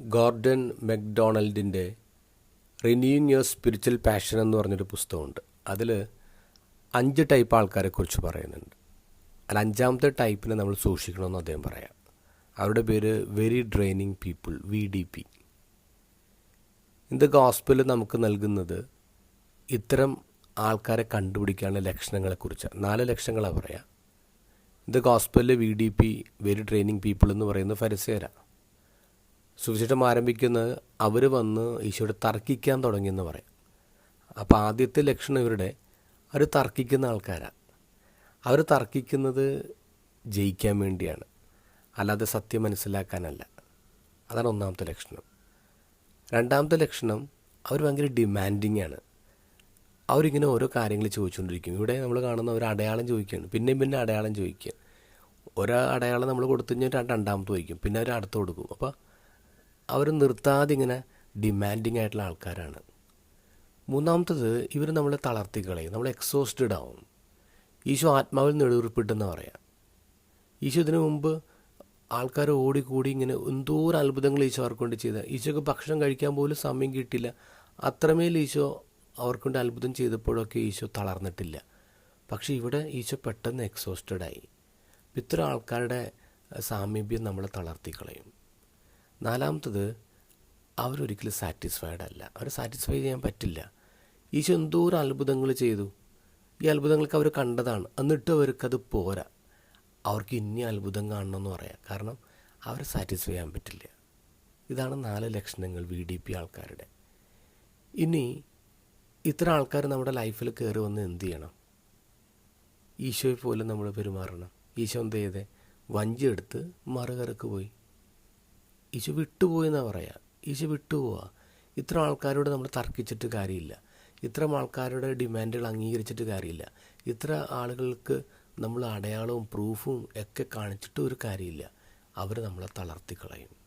Gordon മെക്ഡോണൽഡിന്റെ renewing your spiritual passion എന്ന് പറഞ്ഞൊരു പുസ്തകമുണ്ട്. അതിൽ അഞ്ച് ടൈപ്പ് ആൾക്കാരെ കുറിച്ച് പറയുന്നുണ്ട്. അതിൽ അഞ്ചാമത്തെ ടൈപ്പിനെ നമ്മൾ സൂക്ഷിക്കണമെന്ന് അദ്ദേഹം പറയാം. അവരുടെ പേര് very draining people V D P ഇന്ന് ഗോസ്പിൽ നമുക്ക് നൽകുന്നത് ഇത്തരം ആൾക്കാരെ കണ്ടുപിടിക്കാനുള്ള ലക്ഷണങ്ങളെക്കുറിച്ച് നാല് ലക്ഷണങ്ങളാണ് പറയാം. ഇത് ഗോസ്പലിലെ V D P very training people എന്ന് പറയുന്ന ഫരിസേരാണ് സുവിശേഷം ആരംഭിക്കുന്നത് അവർ വന്ന് ഈശോയോട് തർക്കിക്കാൻ തുടങ്ങിയെന്ന് പറയും. അപ്പോൾ ആദ്യത്തെ ലക്ഷണം ഇവരുടെ അവർ തർക്കിക്കുന്ന ആൾക്കാരാണ് അവർ തർക്കിക്കുന്നത് ജയിക്കാൻ വേണ്ടിയാണ്. അല്ലാതെ സത്യം മനസ്സിലാക്കാനല്ല. അതാണ് ഒന്നാമത്തെ ലക്ഷണം. രണ്ടാമത്തെ ലക്ഷണം അവർ ഭയങ്കര ഡിമാൻഡിങ് ആണ്. അവരിങ്ങനെ ഓരോ കാര്യങ്ങൾ ചോദിച്ചുകൊണ്ടിരിക്കും. ഇവിടെ നമ്മൾ കാണുന്ന ഒരു അടയാളം ചോദിക്കുകയാണ്. പിന്നെയും പിന്നെ അടയാളം ചോദിക്കുക ഒരു അടയാളം നമ്മൾ കൊടുത്തു കഴിഞ്ഞാൽ രണ്ടാമത്തെ ചോദിക്കും. പിന്നെ അവർ അടുത്ത് കൊടുക്കും. അപ്പോൾ അവർ നിർത്താതെ ഇങ്ങനെ ഡിമാൻഡിങ് ആയിട്ടുള്ള ആൾക്കാരാണ്. മൂന്നാമത്തത് ഇവർ നമ്മളെ തളർത്തി കളയും. നമ്മൾ എക്സോസ്റ്റഡ് ആവും. ഈശോ ആത്മാവിൽ നെടുവിറിപ്പിട്ടെന്ന് പറയാം. ഈശോ ഇതിനു മുമ്പ് ആൾക്കാർ ഓടിക്കൂടി ഇങ്ങനെ എന്തോരം അത്ഭുതങ്ങൾ ഈശോ അവർക്കൊണ്ട് ചെയ്ത. ഈശോക്ക് ഭക്ഷണം കഴിക്കാൻ പോലും സമയം കിട്ടില്ല അത്രമേൽ ഈശോ അവർക്കൊണ്ട് അത്ഭുതം ചെയ്തപ്പോഴൊക്കെ ഈശോ തളർന്നിട്ടില്ല. പക്ഷേ ഇവിടെ ഈശോ പെട്ടെന്ന് എക്സോസ്റ്റഡായി ഇത്ര ആൾക്കാരുടെ സാമീപ്യം നമ്മളെ തളർത്തി കളയും. നാലാമത്തത് അവരൊരിക്കലും സാറ്റിസ്ഫൈഡ് അല്ല. അവരെ സാറ്റിസ്ഫൈ ചെയ്യാൻ പറ്റില്ല. ഈശോ എന്തോരം അത്ഭുതങ്ങൾ ചെയ്തു. ഈ അത്ഭുതങ്ങളൊക്കെ അവർ കണ്ടതാണ്. എന്നിട്ട് അവർക്കത് പോരാ. അവർക്ക് ഇനി അത്ഭുതം കാണണമെന്ന് പറയാം. കാരണം അവരെ സാറ്റിസ്ഫൈ ചെയ്യാൻ പറ്റില്ല. ഇതാണ് നാല് ലക്ഷണങ്ങൾ വി ഡി പി ആൾക്കാരുടെ. ഇനി ഇത്ര ആൾക്കാർ നമ്മുടെ ലൈഫിൽ കയറി വന്ന് എന്ത് ചെയ്യണം? ഈശോയെ പോലെ നമ്മൾ പെരുമാറണം. ഈശോ എന്ത് ചെയ്തേ? വഞ്ചി എടുത്ത് മറുകരക്ക് പോയി. ഈശോ വിട്ടുപോയെന്നാണ് പറയുക പറയാ? ഈശോ വിട്ടുപോവാ. ഇത്ര ആൾക്കാരോട് നമ്മൾ തർക്കിച്ചിട്ട് കാര്യമില്ല. ഇത്ര ആൾക്കാരുടെ ഡിമാൻഡുകൾ അംഗീകരിച്ചിട്ട് കാര്യമില്ല. ഇത്ര ആളുകൾക്ക് നമ്മൾ അടയാളവും പ്രൂഫും ഒക്കെ കാണിച്ചിട്ട് ഒരു കാര്യമില്ല. അവർ നമ്മളെ തളർത്തി കളയും